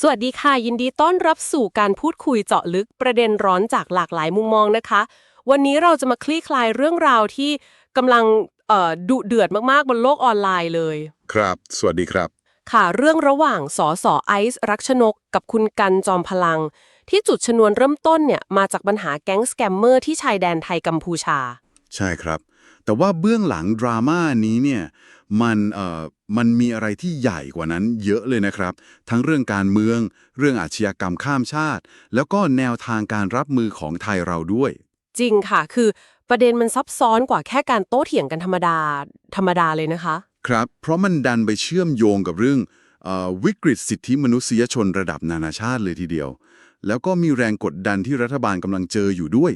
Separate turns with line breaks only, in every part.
สวัสดีค่ะ ยินดีต้อนรับสู่การพูดคุยเจาะลึกประเด็นร้อนจากหลากหลายมุมมองนะคะ วันนี้เราจะมาคลี่คลายเรื่องราวที่กำลังเอ่อดุเดือดมากๆ บนโลกออนไลน์เลย
ครับ สวัสดีครับ
ค่ะเรื่องระหว่างสอสอไอซ์รักชนก กับคุณกันจอมพลัง ที่จุดชนวนเริ่มต้นเนี่ยมาจากปัญหาแก๊งสแกมเมอร์ที่ชายแดนไทยกัมพูชา
ใช่ครับ แต่ว่าเบื้องหลังดราม่านี้เนี่ย มันเอ่อมันมีอะไรที่ใหญ่กว่านั้นเยอะเลยนะครับ ทั้งเรื่องการเมือง เรื่องอาชญากรรมข้ามชาติ แล้วก็แนวทางการรับมือของไทยเราด้วย
จริงค่ะ คือประเด็นมันซับซ้อนกว่าแค่การโต้เถียงกันธรรมดา ธรรมดาเลยนะคะ
ครับ เพราะมันดันไปเชื่อมโยงกับเรื่องเออวิกฤตสิทธิมนุษยชนระดับนานาชาติเลยทีเดียว แล้วก็มีแรงกดดันที่รัฐบาลกำลังเจออยู่ด้วย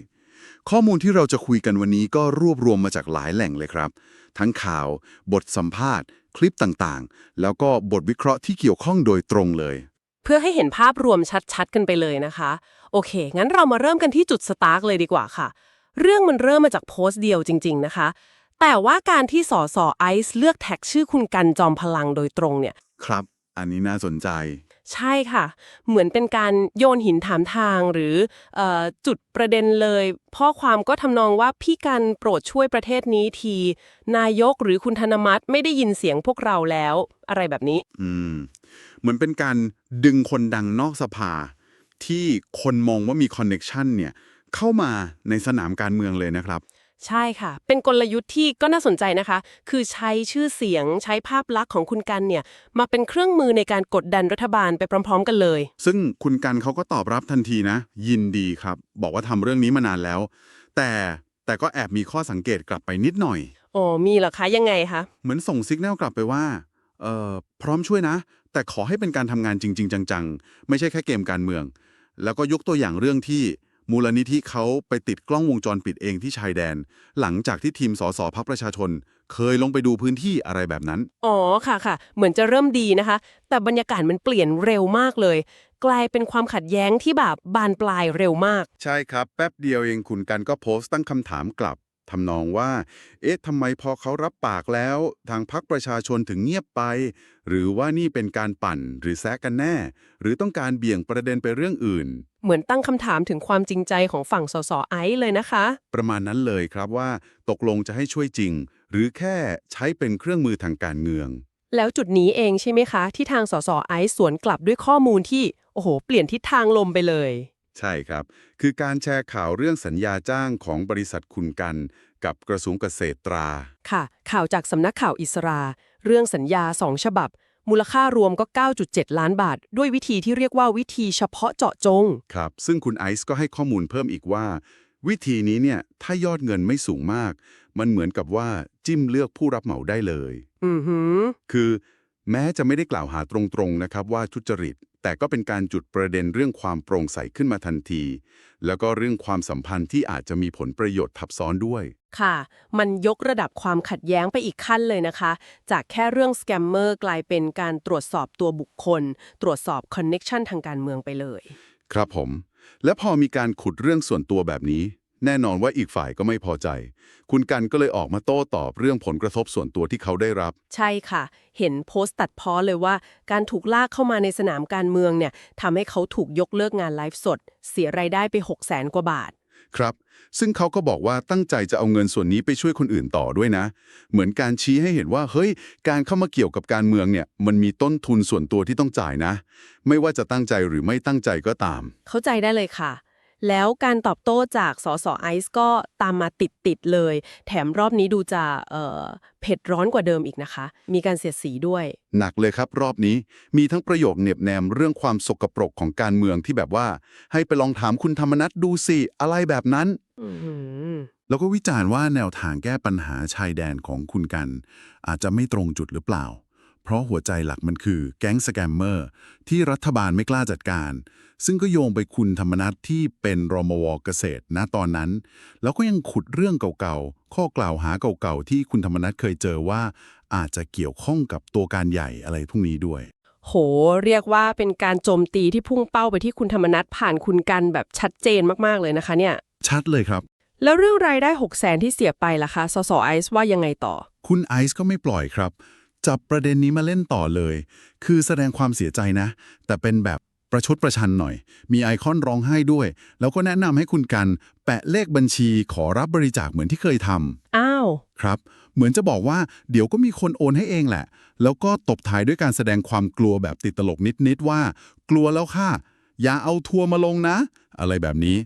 ข้อมูลที่เราจะคุยกันวันนี้ก็รวบรวมมาจากหลายแหล่งเลยครับ ทั้งข่าว บทสัมภาษณ์ คลิปต่างๆ แล้วก็บทวิเคราะห์ที่เกี่ยวข้องโดยตรงเลย
เพื่อให้เห็นภาพรวมชัดๆ กันไปเลยนะคะ โอเค งั้นเรามาเริ่มกันที่จุดสตาร์กเลยดีกว่าค่ะ เรื่องมันเริ่มมาจากโพสต์เดียวจริง ๆ นะคะ แต่ว่าการที่สอสอไอซ์เลือกแท็กชื่อคุณกันจอมพลังโดยตรงเนี่ย
ครับ อันนี้น่าสนใจ
ใช่ค่ะ เหมือนเป็นการโยนหินถามทางหรือออจุดประเด็นเลยข้อความก็ทำนองว่าพี่กันโปรดช่วยประเทศนี้ที นายกหรือคุณธนมัตไม่ได้ยินเสียงพวกเราแล้ว อะไรแบบนี้
อืม เหมือนเป็นการดึงคนดังนอกสภา ที่คนมองว่ามีคอนเน็ชันเนี่ยเข้ามาในสนามการเมืองเลยนะครับ
ใช่ค่ะ เป็นกลยุทธ์ที่ก็น่าสนใจนะคะ คือใช้ชื่อเสียงใช้ภาพลักษณ์ของคุณกันเนี่ย มาเป็นเครื่องมือในการกดดันรัฐบาลไปพร้อม ๆ กันเลย
ซึ่งคุณกันเขาก็ตอบรับทันทีนะ ยินดีครับ บอกว่าทำเรื่องนี้มานานแล้ว แต่แต่ก็แอบมีข้อสังเกตกลับไปนิดหน่อย
อ๋อ มีเหรอคะ ยังไงคะ
เหมือนส่งสัญญาณกลับไปว่าเอ่อพร้อมช่วยนะ แต่ขอให้เป็นการทำงานจริง ๆ จัง ๆ ไม่ใช่แค่เกมการเมือง แล้วก็ยกตัวอย่างเรื่องที่ มูลนิธิเขาไปติดกล้องวงจรปิดเองที่ชายแดน หลังจากที่ทีมสสพักประชาชน เคยลงไปดูพื้นที่อะไรแบบนั้น
อ๋อค่ะค่ะ เหมือนจะเริ่มดีนะคะ แต่บรรยากาศมันเปลี่ยนเร็วมากเลย กลายเป็นความขัดแย้งที่แบบบานปลายเร็วมาก
ใช่ครับ แป๊บเดียวเองคุณกันก็โพสต์ตั้งคำถามกลับ ทำนองว่า เอ๊ะทำไมพอเขารับปากแล้ว ทางพักประชาชนถึงเงียบไป หรือว่านี่เป็นการปั่นหรือแซะกันแน่ หรือต้องการเบี่ยงประเด็นไปเรื่องอื่น
เหมือนตั้งคำถามถึงความจริงใจของฝั่งสสไอซ์เลยนะคะ
ประมาณนั้นเลยครับว่า ตกลงจะให้ช่วยจริง หรือแค่ใช้เป็นเครื่องมือทางการเมือง
แล้วจุดนี้เองใช่ไหมคะ ที่ทางสสไอซ์สวนกลับด้วยข้อมูลที่โอ้โห เปลี่ยนทิศทางลมไปเลย
ใช่ครับ คือการแชร์ข่าวเรื่องสัญญาจ้างของบริษัทคุณกัน กับกระทรวงเกษตรตรา
ค่ะ ข่าวจากสำนักข่าวอิสรา เรื่องสัญญาสองฉบับ มูลค่ารวมก็ 9.7 ล้านบาท ด้วยวิธีที่เรียกว่าวิธีเฉพาะเจาะจง
ครับ ซึ่งคุณไอซ์ก็ให้ข้อมูลเพิ่มอีกว่า วิธีนี้เนี่ยถ้ายอดเงินไม่สูงมาก มันเหมือนกับว่าจิ้มเลือกผู้รับเหมาได้เลย
อือหือ
คือแม้จะไม่ได้กล่าวหาตรงๆนะครับว่าทุจริต แต่ก็เป็นการจุดประเด็นเรื่องความโปร่งใสขึ้นมาทันที แล้วก็เรื่องความสัมพันธ์ที่อาจจะมีผลประโยชน์ทับซ้อนด้วย
ค่ะ มันยกระดับความขัดแย้งไปอีกขั้นเลยนะคะ จากแค่เรื่องสแกมเมอร์กลายเป็นการตรวจสอบตัวบุคคล ตรวจสอบคอนเน็ชันทางการเมืองไปเลย
ครับผม และพอมีการขุดเรื่องส่วนตัวแบบนี้ แน่นอนว่าอีกฝ่ายก็ไม่พอใจ คุณกันก็เลยออกมาโต้ตอบเรื่องผลกระทบส่วนตัวที่เขาได้รับ
ใช่ค่ะ เห็นโพสต์ตัดพ้อเลยว่า การถูกลากเข้ามาในสนามการเมืองเนี่ยทำให้เขาถูกยกเลิกงานไลฟ์สด เสียรายได้ไป 6 0แสนกว่าบาท
ครับ ซึ่งเขาก็บอกว่าตั้งใจจะเอาเงินส่วนนี้ไปช่วยคนอื่นต่อด้วยนะ เหมือนการชี้ให้เห็นว่า เฮ้ย การเข้ามาเกี่ยวกับการเมืองเนี่ย มันมีต้นทุนส่วนตัวที่ต้องจ่ายนะ ไม่ว่าจะตั้งใจหรือไม่ตั้งใจก็ตาม
เข้าใจได้เลยค่ะ แล้วการตอบโต้จากสสไอซ์ก็ตามมาติดๆเลย แถมรอบนี้ดูจะเอ่อเผ็ดร้อนกว่าเดิมอีกนะคะ มีการเสียดสีด้วย
หนักเลยครับรอบนี้มีทั้งประโยคเหน็บแนมเรื่องความสกปรกของการเมืองที่แบบว่า ให้ไปลองถามคุณธรรมนัฐดูสิ อะไรแบบนั้น
อือหือ
แล้วก็วิจารณ์ว่าแนวทางแก้ปัญหาชายแดนของคุณกัน อาจจะไม่ตรงจุดหรือเปล่า เพราะหัวใจหลักมันคือแก๊งสแกมเมอร์ที่รัฐบาลไม่กล้าจัดการ ซึ่งก็โยงไปคุณธรรมนัฐที่เป็นรมวเกษตรณตอนนั้น แล้วก็ยังขุดเรื่องเก่าๆ ข้อกล่าวหาเก่าๆ ที่คุณธรรมนัฐเคยเจอว่า อาจจะเกี่ยวข้องกับตัวการใหญ่อะไรพวกนี้ด้วย
โห เรียกว่าเป็นการโจมตีที่พุ่งเป้าไปที่คุณธรรมนัฐผ่านคุณกันแบบชัดเจนมากๆเลยนะคะเนี่ย
ชัดเลยครับ
แล้วเรื่องรายได้ 6 0แสนที่เสียไปล่ะคะ สสไอซ์ว่ายังไงต่อ
คุณไอซ์ก็ไม่ปล่อยครับ จับประเด็นนี้มาเล่นต่อเลย คือแสดงความเสียใจนะ แต่เป็นแบบประชดประชันหน่อย มีไอคอนร้องไห้ด้วย แล้วก็แนะนำให้คุณกัน แปะเลขบัญชีขอรับบริจาคเหมือนที่เคยทำ
อ้าว
ครับ เหมือนจะบอกว่าเดี๋ยวก็มีคนโอนให้เองแหละ แล้วก็ตบท้ายด้วยการแสดงความกลัวแบบติดตลกนิดๆว่า กลัวแล้วค่ะ อย่าเอาทัวร์มาลงนะ อะไรแบบนี้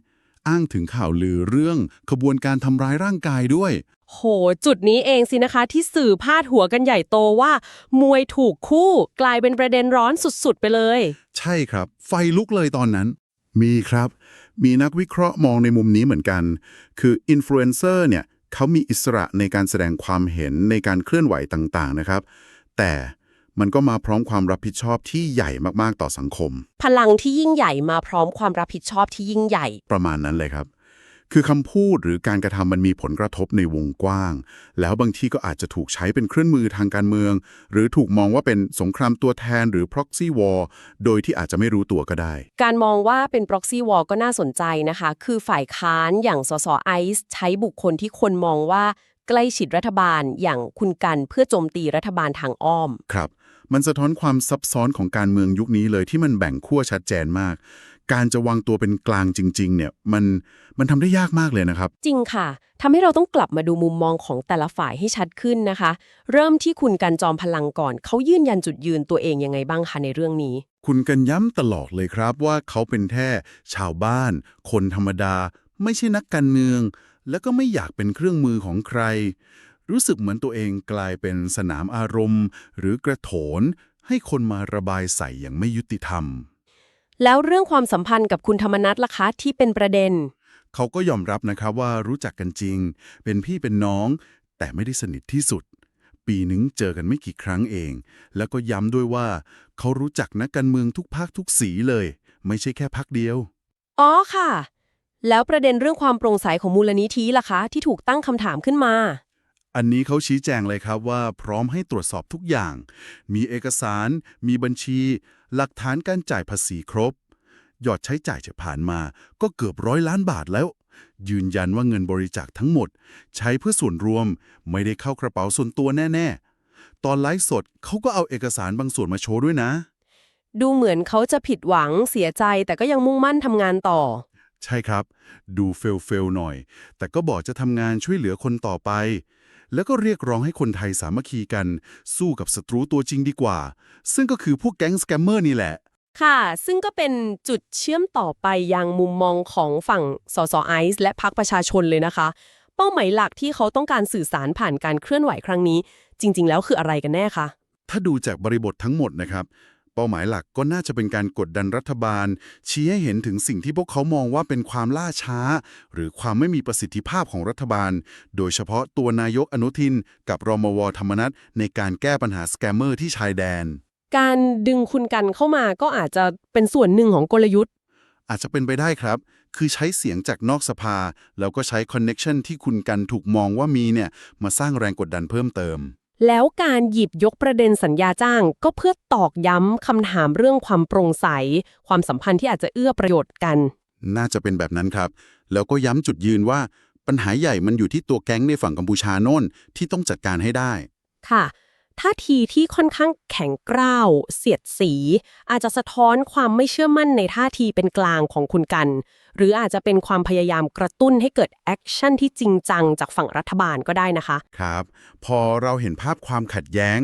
อ้างถึงข่าวลือเรื่องขบวนการทำร้ายร่างกายด้วย
โห จุดนี้เองสินะคะที่สื่อพาดหัวกันใหญ่โตว่า มวยถูกคู่กลายเป็นประเด็นร้อนสุดๆ ไปเลย
ใช่ครับ ไฟลุกเลยตอนนั้น มีครับ มีนักวิเคราะห์มองในมุมนี้เหมือนกัน คืออินฟลูเอนเซอร์เนี่ยเขามีอิสระในการแสดงความเห็นในการเคลื่อนไหวต่างๆนะครับ แต่ มันก็มาพร้อมความรับผิดชอบที่ใหญ่มากๆต่อสังคม
พลังที่ยิ่งใหญ่มาพร้อมความรับผิดชอบที่ยิ่งใหญ่
ประมาณนั้นเลยครับ คือคำพูดหรือการกระทำมันมีผลกระทบในวงกว้าง แล้วบางทีก็อาจจะถูกใช้เป็นเครื่องมือทางการเมือง หรือถูกมองว่าเป็นสงครามตัวแทนหรือ proxy war โดยที่อาจจะไม่รู้ตัวก็ได้
การมองว่าเป็น proxy war ก็น่าสนใจนะคะ คือฝ่ายค้านอย่างสสไอซ์ใช้บุคคลที่คนมองว่าใกล้ชิดรัฐบาลอย่างคุณกันเพื่อโจมตีรัฐบาลทางอ้อม
ครับ มันสะท้อนความซับซ้อนของการเมืองยุคนี้เลยที่มันแบ่งขั้วชัดเจนมาก การจะวางตัวเป็นกลางจริง ๆ เนี่ยมันมันทำได้ยากมากเลยนะครับ
จริงค่ะทำให้เราต้องกลับมาดูมุมมองของแต่ละฝ่ายให้ชัดขึ้นนะคะ เริ่มที่คุณกันจอมพลังก่อน เขายืนยันจุดยืนตัวเองยังไงบ้างคะในเรื่องนี้
คุณกันย้ำตลอดเลยครับว่าเขาเป็นแค่ชาวบ้าน คนธรรมดา ไม่ใช่นักการเมือง แล้วก็ไม่อยากเป็นเครื่องมือของใคร รู้สึกเหมือนตัวเองกลายเป็นสนามอารมณ์ หรือกระโถน ให้คนมาระบายใส่อย่างไม่ยุติธรรม
แล้วเรื่องความสัมพันธ์กับคุณธรรมนัทล่ะคะที่เป็นประเด็น
เขาก็ยอมรับนะครับว่ารู้จักกันจริง เป็นพี่เป็นน้อง แต่ไม่ได้สนิทที่สุด ปีหนึ่งเจอกันไม่กี่ครั้งเอง แล้วก็ย้ำด้วยว่า เขารู้จักนักการเมืองทุกภาคทุกสีเลย ไม่ใช่แค่พักเดียว
อ๋อค่ะ แล้วประเด็นเรื่องความโปร่งใสของมูลนิธิล่ะคะ ที่ถูกตั้งคำถามขึ้นมา
อันนี้เขาชี้แจงเลยครับว่าพร้อมให้ตรวจสอบทุกอย่าง มีเอกสาร มีบัญชี หลักฐานการจ่ายภาษีครบ ยอดใช้จ่ายจะผ่านมาก็เกือบร้อยล้านบาทแล้ว ยืนยันว่าเงินบริจาคทั้งหมด ใช้เพื่อส่วนรวม ไม่ได้เข้ากระเป๋าส่วนตัวแน่ ๆ ตอนไลฟ์สดเขาก็เอาเอกสารบางส่วนมาโชว์ด้วยนะ
ดูเหมือนเขาจะผิดหวังเสียใจแต่ก็ยังมุ่งมั่นทำงานต่อ
ใช่ครับ ดูเฟลเฟลหน่อย แต่ก็บอกจะทำงานช่วยเหลือคนต่อไป แล้วก็เรียกร้องให้คนไทยสามัคคีกัน สู้กับศัตรูตัวจริงดีกว่า ซึ่งก็คือพวกแก๊งสแกมเมอร์นี่แหละ
ค่ะ ซึ่งก็เป็นจุดเชื่อมต่อไปยังมุมมองของฝั่งสสไอซ์และพรรคประชาชนเลยนะคะ เป้าหมายหลักที่เขาต้องการสื่อสารผ่านการเคลื่อนไหวครั้งนี้ จริง ๆ แล้วคืออะไรกันแน่คะ
ถ้าดูจากบริบททั้งหมดนะครับ เป้าหมายหลักก็น่าจะเป็นการกดดันรัฐบาล ชี้ให้เห็นถึงสิ่งที่พวกเขามองว่าเป็นความล่าช้า หรือความไม่มีประสิทธิภาพของรัฐบาล โดยเฉพาะตัวนายกอนุทิน กับรมวธรรมนัฐในการแก้ปัญหาสแกมเมอร์ที่ชายแดน
การดึงคุณกันเข้ามาก็อาจจะเป็นส่วนหนึ่งของกลยุทธ์
อาจจะเป็นไปได้ครับ คือใช้เสียงจากนอกสภา แล้วก็ใช้คอนเน็ชันที่คุณกันถูกมองว่ามีเนี่ยมาสร้างแรงกดดันเพิ่มเติม
แล้วการหยิบยกประเด็นสัญญาจ้างก็เพื่อตอกย้ำคำถามเรื่องความโปร่งใส ความสัมพันธ์ที่อาจจะเอื้อประโยชน์กัน
น่าจะเป็นแบบนั้นครับ แล้วก็ย้ำจุดยืนว่าปัญหาใหญ่มันอยู่ที่ตัวแก๊งในฝั่งกัมพูชาโน่นที่ต้องจัดการให้ได้
ค่ะ ท่าทีที่ค่อนข้างแข็งกร้าว เสียดสี อาจจะสะท้อนความไม่เชื่อมั่นในท่าทีเป็นกลางของคุณกัน หรืออาจจะเป็นความพยายามกระตุ้นให้เกิดแอคชั่นที่จริงจังจากฝั่งรัฐบาลก็ได้นะคะ
ครับ พอเราเห็นภาพความขัดแย้ง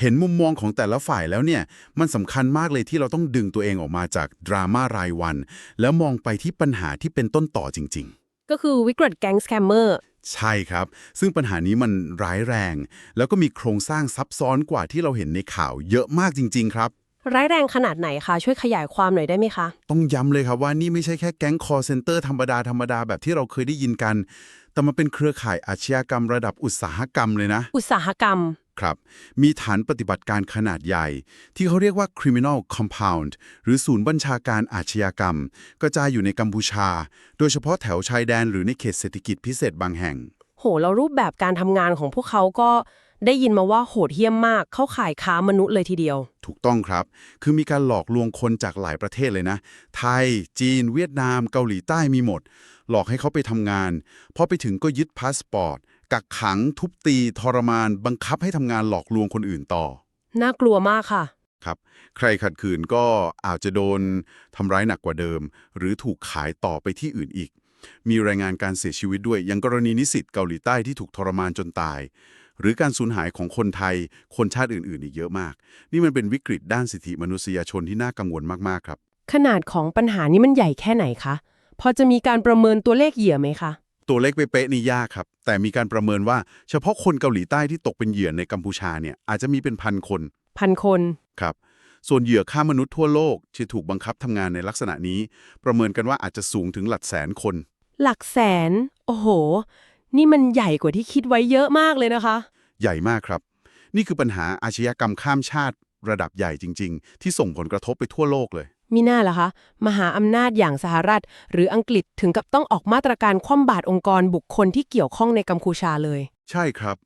เห็นมุมมองของแต่ละฝ่ายแล้วเนี่ย มันสำคัญมากเลยที่เราต้องดึงตัวเองออกมาจากดราม่ารายวัน แล้วมองไปที่ปัญหาที่เป็นต้นต่อจริง ๆ
ก็คือวิกฤตแก๊งสแคมเมอร์
ใช่ครับ ซึ่งปัญหานี้มันร้ายแรง แล้วก็มีโครงสร้างซับซ้อนกว่าที่เราเห็นในข่าวเยอะมากจริง ๆ ครับ
ร้ายแรงขนาดไหนคะ ช่วยขยายความหน่อยได้ไหมคะ
ต้องย้ำเลยครับว่านี่ไม่ใช่แค่แก๊งคอร์เซนเตอร์ธรรมดา ธรรมดาแบบที่เราเคยได้ยินกัน แต่มันเป็นเครือข่ายอาชญากรรมระดับอุตสาหกรรมเลยนะ
อุตสาหกรรม
ครับ มีฐานปฏิบัติการขนาดใหญ่ ที่เขาเรียกว่า criminal compound หรือศูนย์บัญชาการอาชญากรรม กระจายอยู่ในกัมพูชา โดยเฉพาะแถวชายแดนหรือในเขตเศรษฐกิจพิเศษบางแห่ง
โหแล้วรูปแบบการทำงานของพวกเขาก็ได้ยินมาว่าโหดเหี้ยมมากเข้าข่ายค้ามนุษย์เลยทีเดียว
ถูกต้องครับ คือมีการหลอกลวงคนจากหลายประเทศเลยนะ ไทย จีน เวียดนาม เกาหลีใต้มีหมด หลอกให้เขาไปทำงาน พอไปถึงก็ยึดพาสปอร์ต กักขังทุบตีทรมาน บังคับให้ทำงานหลอกลวงคนอื่นต่อ
น่ากลัวมากค่ะ
ครับ ใครขัดขืนก็อาจจะโดนทำร้ายหนักกว่าเดิม หรือถูกขายต่อไปที่อื่นอีก มีรายงานการเสียชีวิตด้วยอย่างกรณีนิสิตเกาหลีใต้ที่ถูกทรมานจนตาย หรือการสูญหายของคนไทย คนชาติอื่นๆ อีกเยอะมาก นี่มันเป็นวิกฤตด้านสิทธิมนุษยชนที่น่ากังวลมากๆครับ
ขนาดของปัญหานี้มันใหญ่แค่ไหนคะ พอจะมีการประเมินตัวเลขเหยื่อไหมคะ
ตัวเลขเป๊ะๆนี่ยากครับ แต่มีการประเมินว่าเฉพาะคนเกาหลีใต้ที่ตกเป็นเหยื่อในกัมพูชาเนี่ยอาจจะมีเป็นพันคน
พันคน
ครับส่วนเหยื่อฆ่ามนุษย์ทั่วโลกที่ถูกบังคับทำงานในลักษณะนี้ ประเมินกันว่าอาจจะสูงถึงหลักแสนคน
หลักแสน โอ้โห นี่มันใหญ่กว่าที่คิดไว้เยอะมากเลยนะคะ
ใหญ่มากครับ นี่คือปัญหาอาชญากรรมข้ามชาติ ระดับใหญ่จริง ๆ ที่ส่งผลกระทบไปทั่วโลกเลย
มีหน้าล่ะคะ มหาอำนาจอย่างสหรัฐ หรืออังกฤษถึงกับต้องออกมาตรการคว่ำบาตรองค์กรบุคคลที่เกี่ยวข้องในกัมพูชาเลย
ใช่ครับ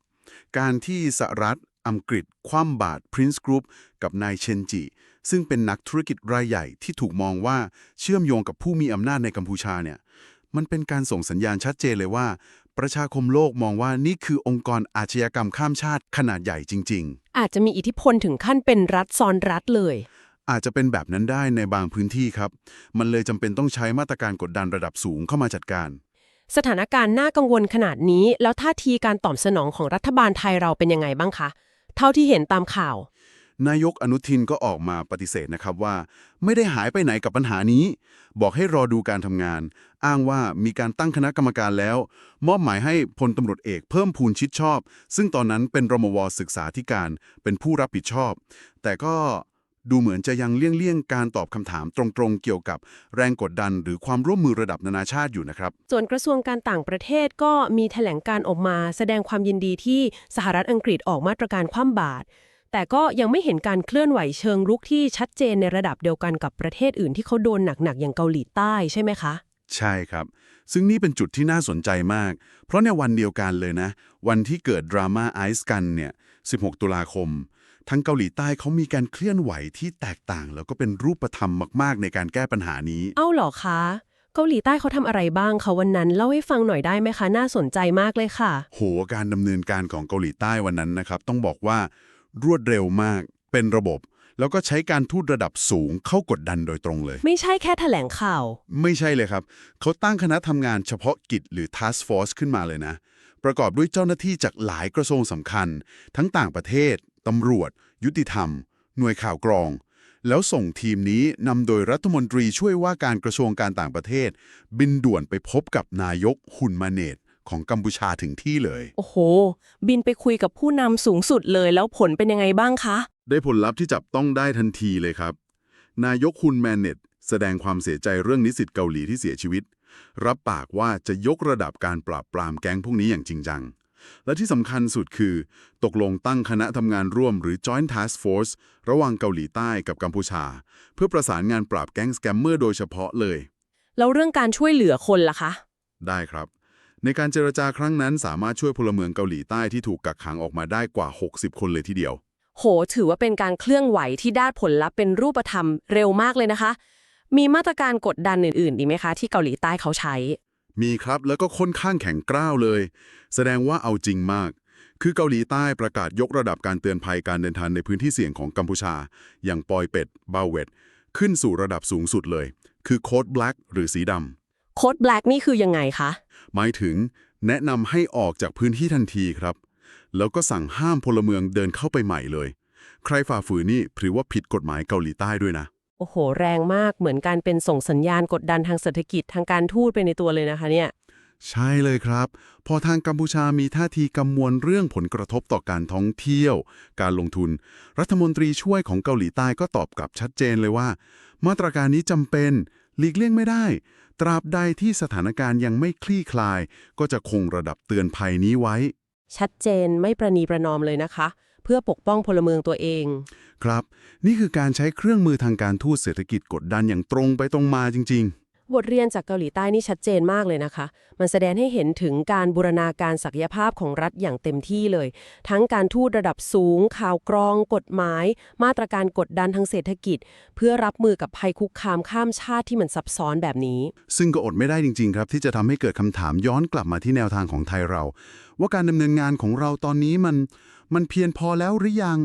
การที่สหรัฐ อังกฤษ คว่ำบาตร Prince Group กับนายเชนจิ ซึ่งเป็นนักธุรกิจรายใหญ่ที่ถูกมองว่าเชื่อมโยงกับผู้มีอำนาจในกัมพูชาเนี่ยมันเป็นการส่งสัญญาณชัดเจนเลยว่า ประชาคมโลกมองว่านี่คือองค์กรอาชญากรรมข้ามชาติขนาดใหญ่จริง ๆ
อาจจะมีอิทธิพลถึงขั้นเป็นรัฐซ้อนรัฐเลย
อาจจะเป็นแบบนั้นได้ในบางพื้นที่ครับ มันเลยจำเป็นต้องใช้มาตรการกดดันระดับสูงเข้ามาจัดการ
สถานการณ์น่ากังวลขนาดนี้ แล้วท่าทีการตอบสนองของรัฐบาลไทยเราเป็นยังไงบ้างคะ เท่าที่เห็นตามข่าว
นายกอนุทินก็ออกมาปฏิเสธนะครับว่า ไม่ได้หายไปไหนกับปัญหานี้ บอกให้รอดูการทำงาน อ้างว่ามีการตั้งคณะกรรมการแล้ว มอบหมายให้พลตำรวจเอกเพิ่มพูนชิดชอบ ซึ่งตอนนั้นเป็นรมวศึกษาธิการเป็นผู้รับผิดชอบ แต่ก็ ดูเหมือนจะยังเลี่ยงๆการตอบคำถามตรงๆ เกี่ยวกับแรงกดดันหรือความร่วมมือระดับนานาชาติอยู่นะครับ
ส่วนกระทรวงการต่างประเทศก็มีแถลงการออกมาแสดงความยินดีที่สหรัฐอังกฤษออกมาตรการคว่ำบาตรแต่ก็ยังไม่เห็นการเคลื่อนไหวเชิงรุกที่ชัดเจนในระดับเดียวกันกับประเทศอื่นที่เขาโดนหนักๆอย่างเกาหลีใต้ใช่ไหมคะ
ใช่ครับ ซึ่งนี่เป็นจุดที่น่าสนใจมาก เพราะในวันเดียวกันเลยนะ วันที่เกิดดราม่าไอซ์กันเนี่ย 16 ตุลาคมทั้งเกาหลีใต้เขามีการเคลื่อนไหวที่แตกต่าง แล้วก็เป็นรูปธรรมมาก ๆ ในการแก้ปัญหานี้
เอ้าเหรอคะเกาหลีใต้เขาทำอะไรบ้างคะวันนั้น เล่าให้ฟังหน่อยได้ไหมคะ น่าสนใจมากเลยค่ะ
โหการดำเนินการของเกาหลีใต้วันนั้นนะครับ ต้องบอกว่ารวดเร็วมากเป็นระบบ แล้วก็ใช้การทูตระดับสูงเข้ากดดันโดยตรงเลย
ไม่ใช่แค่แถลงข่าว
ไม่ใช่เลยครับ เขาตั้งคณะทำงานเฉพาะกิจหรือ Task Force ขึ้นมาเลยนะ ประกอบด้วยเจ้าหน้าที่จากหลายกระทรวงสำคัญ ทั้งต่างประเทศตำรวจ ยุติธรรม หน่วยข่าวกรอง แล้วส่งทีมนี้นำโดยรัฐมนตรีช่วยว่าการกระทรวงการต่างประเทศ บินด่วนไปพบกับนายกฮุนมาเนตของกัมพูชาถึงที่เลย
โอ้โห บินไปคุยกับผู้นำสูงสุดเลยแล้วผลเป็นยังไงบ้างคะ
ได้ผลลัพธ์ที่จับต้องได้ทันทีเลยครับ นายกฮุนแมนเนตแสดงความเสียใจเรื่องนิสิตเกาหลีที่เสียชีวิต รับปากว่าจะยกระดับการปราบปรามแก๊งพวกนี้อย่างจริงจัง และที่สำคัญสุดคือ ตกลงตั้งคณะทำงานร่วมหรือ Joint Task Force ระหว่างเกาหลีใต้กับกัมพูชา เพื่อประสานงานปราบแก๊งสแกมเมอร์โดยเฉพาะเลย
แล้วเรื่องการช่วยเหลือคนล่ะคะ
ได้ครับ ในการเจรจาครั้งนั้นสามารถช่วยพลเมืองเกาหลีใต้ที่ถูกกักขังออกมาได้กว่า 60 คนเลยทีเดียว
โห ถือว่าเป็นการเคลื่อนไหวที่ได้ผลลัพธ์เป็นรูปธรรมเร็วมากเลยนะคะ มีมาตรการกดดันอื่นๆอีกไหมคะ ที่เกาหลีใต้เขาใช้
มีครับแล้วก็ค่อนข้างแข็งกร้าวเลย แสดงว่าเอาจริงมาก คือเกาหลีใต้ประกาศยกระดับการเตือนภัยการเดินทางในพื้นที่เสี่ยงของกัมพูชา อย่างปอยเป็ดบาเวตขึ้นสู่ระดับสูงสุดเลย คือโค้ดแบล็กหรือสีด
โค้ดแบล็กนี่คือยังไงคะำ
หมายถึงแนะนำให้ออกจากพื้นที่ทันทีครับ แล้วก็สั่งห้ามพลเมืองเดินเข้าไปใหม่เลย ใครฝ่าฝืนนี่ถือว่าผิดกฎหมายเกาหลีใต้ด้วยนะ
โอ้โห แรงมากเหมือนการเป็นส่งสัญญาณกดดันทางเศรษฐกิจทางการทูตไปในตัวเลยนะคะเนี่ย
ใช่เลยครับ พอทางกัมพูชามีท่าทีกังวลเรื่องผลกระทบต่อการท่องเที่ยว การลงทุน รัฐมนตรีช่วยของเกาหลีใต้ก็ตอบกลับชัดเจนเลยว่า มาตรการนี้จำเป็น หลีกเลี่ยงไม่ได้ ตราบใดที่สถานการณ์ยังไม่คลี่คลาย ก็จะคงระดับเตือนภัยนี้ไว้
ชัดเจนไม่ประนีประนอมเลยนะคะ เพื่อปกป้องพลเมืองตัวเอง
ครับ นี่คือการใช้เครื่องมือทางการทูตเศรษฐกิจกดดันอย่างตรงไปตรงมาจริงๆ
บทเรียนจากเกาหลีใต้นี่ชัดเจนมากเลยนะคะ มันแสดงให้เห็นถึงการบูรณาการศักยภาพของรัฐอย่างเต็มที่เลย ทั้งการทูตระดับสูง ข่าวกรอง กฎหมาย มาตรการกดดันทางเศรษฐกิจ เพื่อรับมือกับภัยคุกคามข้ามชาติที่มันซับซ้อนแบบนี้
ซึ่งก็อดไม่ได้จริง ๆ ครับ ที่จะทำให้เกิดคำถามย้อนกลับมาที่แนวทางของไทยเรา ว่าการดำเนินงานของเราตอนนี้มันมันเพียงพอแล้วหรือยัง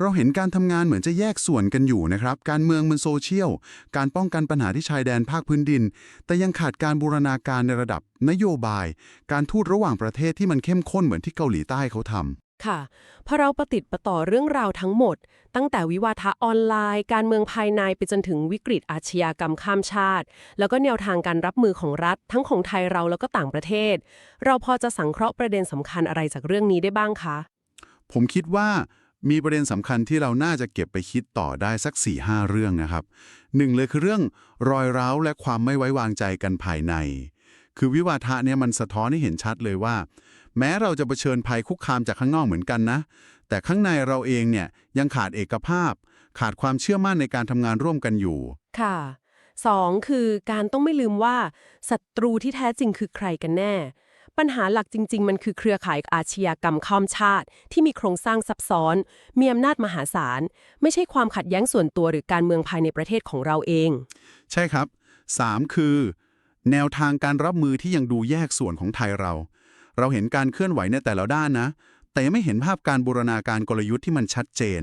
เราเห็นการทำงานเหมือนจะแยกส่วนกันอยู่นะครับ การเมืองมันโซเชียล การป้องกันปัญหาที่ชายแดนภาคพื้นดิน แต่ยังขาดการบูรณาการในระดับนโยบาย การทูตระหว่างประเทศที่มันเข้มข้นเหมือนที่เกาหลีใต้เขาทำ
ค่ะพอเราประติดประต่อเรื่องราวทั้งหมด ตั้งแต่วิวาทะออนไลน์ การเมืองภายในไปจนถึงวิกฤตอาชญากรรมข้ามชาติ แล้วก็แนวทางการรับมือของรัฐ ทั้งของไทยเราแล้วก็ต่างประเทศ เราพอจะสังเคราะห์ประเด็นสำคัญอะไรจากเรื่องนี้ได้บ้างคะ
ผมคิดว่า มีประเด็นสำคัญที่เราน่าจะเก็บไปคิดต่อได้สัก 4-5เรื่องนะครับหนึ่งเลยคือเรื่องรอยร้าวและความไม่ไว้วางใจกันภายใน คือวิวาทะเนี่ยมันสะท้อนให้เห็นชัดเลยว่า แม้เราจะเผชิญภัยคุกคามจากข้างนอกเหมือนกันนะ แต่ข้างในเราเองเนี่ยยังขาดเอกภาพ ขาดความเชื่อมั่นในการทำงานร่วมกันอยู่
ค่ะสองคือการต้องไม่ลืมว่าศัตรูที่แท้จริงคือใครกันแน่ ปัญหาหลักจริง ๆ มันคือเครือข่ายอาชญากรรมข้ามชาติ ที่มีโครงสร้างซับซ้อน มีอำนาจมหาศาล ไม่ใช่ความขัดแย้งส่วนตัวหรือการเมืองภายในประเทศของเราเอง
ใช่ครับ 3 คือ แนวทางการรับมือที่ยังดูแยกส่วนของไทยเรา เราเห็นการเคลื่อนไหวในแต่ละด้านนะ แต่ยังไม่เห็นภาพการบูรณาการกลยุทธ์ที่มันชัดเจน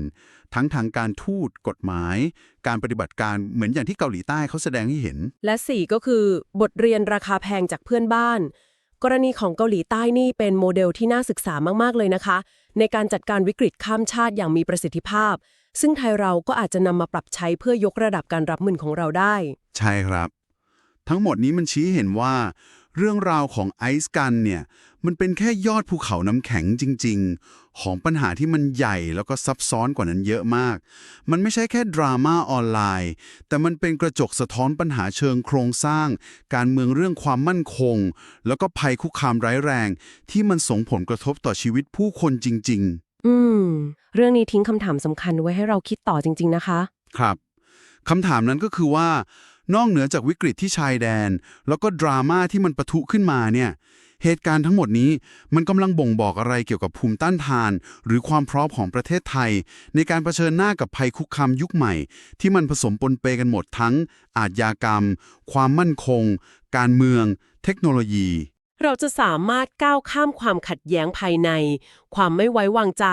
ทั้งทางการทูตกฎหมาย การปฏิบัติการเหมือนอย่างที่เกาหลีใต้เขาแสดงให้เห็น
และ 4 ก็คือบทเรียนราคาแพงจากเพื่อนบ้าน กรณีของเกาหลีใต้นี่เป็นโมเดลที่น่าศึกษามาก ๆ เลยนะคะ ในการจัดการวิกฤตข้ามชาติอย่างมีประสิทธิภาพ ซึ่งไทยเราก็อาจจะนำมาปรับใช้เพื่อยกระดับการรับมือของเราได้
ใช่ครับ ทั้งหมดนี้มันชี้เห็นว่า เรื่องราวของไอซ์กันเนี่ยมันเป็นแค่ยอดภูเขาน้ำแข็งจริง ๆ ของปัญหาที่มันใหญ่แล้วก็ซับซ้อนกว่านั้นเยอะมาก มันไม่ใช่แค่ดราม่าออนไลน์ แต่มันเป็นกระจกสะท้อนปัญหาเชิงโครงสร้าง การเมืองเรื่องความมั่นคง แล้วก็ภัยคุกคามร้ายแรง ที่มันส่งผลกระทบต่อชีวิตผู้คนจริง ๆ
อืม เรื่องนี้ทิ้งคำถามสำคัญไว้ให้เราคิดต่อจริง ๆ นะคะ
ครับคำถามนั้นก็คือว่า นอกเหนือจากวิกฤตที่ชายแดน แล้วก็ดราม่าที่มันปะทุขึ้นมาเนี่ยเหตุการณ์ทั้งหมดนี้มันกำลังบ่งบอกอะไรเกี่ยวกับภูมิต้านทาน หรือความพร้อมของประเทศไทย ในการเผชิญหน้ากับภัยคุกคามยุคใหม่ ที่มันผสมปนเปกันหมดทั้ง อาชญากรรม ความมั่นคง การเมือง เทคโนโลยี
เราจะสามารถก้าวข้ามความขัดแย้งภายใน ความไม่ไว้วางใจ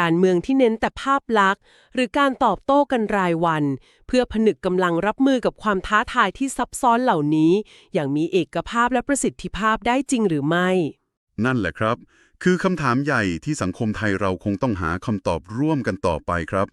การเมืองที่เน้นแต่ภาพลักษณ์ หรือการตอบโต้กันรายวัน เพื่อผนึกกำลังรับมือกับความท้าทายที่ซับซ้อนเหล่านี้ อย่างมีเอกภาพและประสิทธิภาพได้จริงหรือไม่
นั่นแหละครับ คือคำถามใหญ่ที่สังคมไทยเราคงต้องหาคำตอบร่วมกันต่อไปครับ